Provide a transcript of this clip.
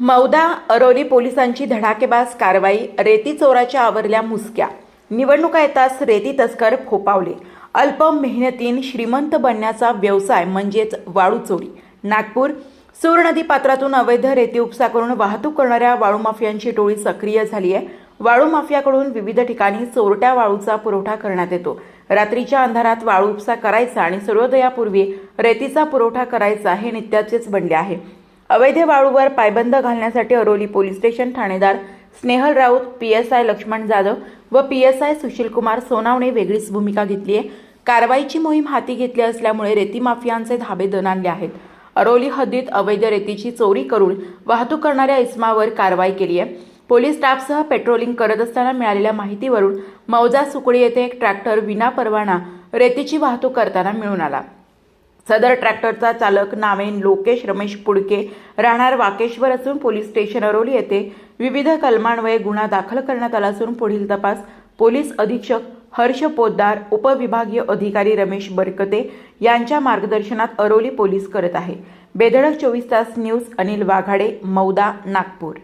मौदा अरोली पोलिसांची धडाकेबाज कारवाई रेती चोराच्या आवरल्या मुसक्या. निवडणुका येताच रेती तस्कर फोपावले. अल्प मेहनतीन श्रीमंत बनण्याचा व्यवसाय म्हणजेच वाळू चोरी. नागपूर सूर नदी पात्रातून अवैध रेती उपसा करून वाहतूक करणाऱ्या वाळू माफियांची टोळी सक्रिय झाली आहे. वाळू माफियाकडून विविध ठिकाणी चोरट्या वाळूचा पुरवठा करण्यात येतो. रात्रीच्या अंधारात वाळू उपसा करायचा आणि सूर्योदयापूर्वी रेतीचा पुरवठा करायचा हे नित्याचेच बनले आहे. अवैध वाळूवर पायबंद घालण्यासाठी Aroli police station Thanedar Snehal Raut P S I Laxman Jadhav व P S I Sushilkumar Sonawane वेगळीच भूमिका घेतली आहे. कारवाईची मोहीम हाती घेतली असल्यामुळे रेती माफियांचे धाबे दणाणले आहेत. अरोली हद्दीत अवैध रेतीची चोरी करून वाहतूक करणाऱ्या इस्मावर कारवाई केली आहे. पोलीस स्टाफसह पेट्रोलिंग करत असताना मिळालेल्या माहितीवरून मौजा सुकळी येथे एक ट्रॅक्टर विना परवाना रेतीची वाहतूक करताना मिळून आला. सदर ट्रॅक्टरचा चालक नावेन लोकेश रमेश पुडके राहणार वाकेश्वर असून पोलीस स्टेशन अरोली येथे विविध कलमान्वये गुन्हा दाखल करण्यात आला असून पुढील तपास पोलीस अधीक्षक हर्ष पोद्दार उपविभागीय अधिकारी रमेश बरकते यांच्या मार्गदर्शनात अरोली पोलीस करत आहे. बेधडक चोवीस तास न्यूज अनिल वाघाडे मौदा नागपूर.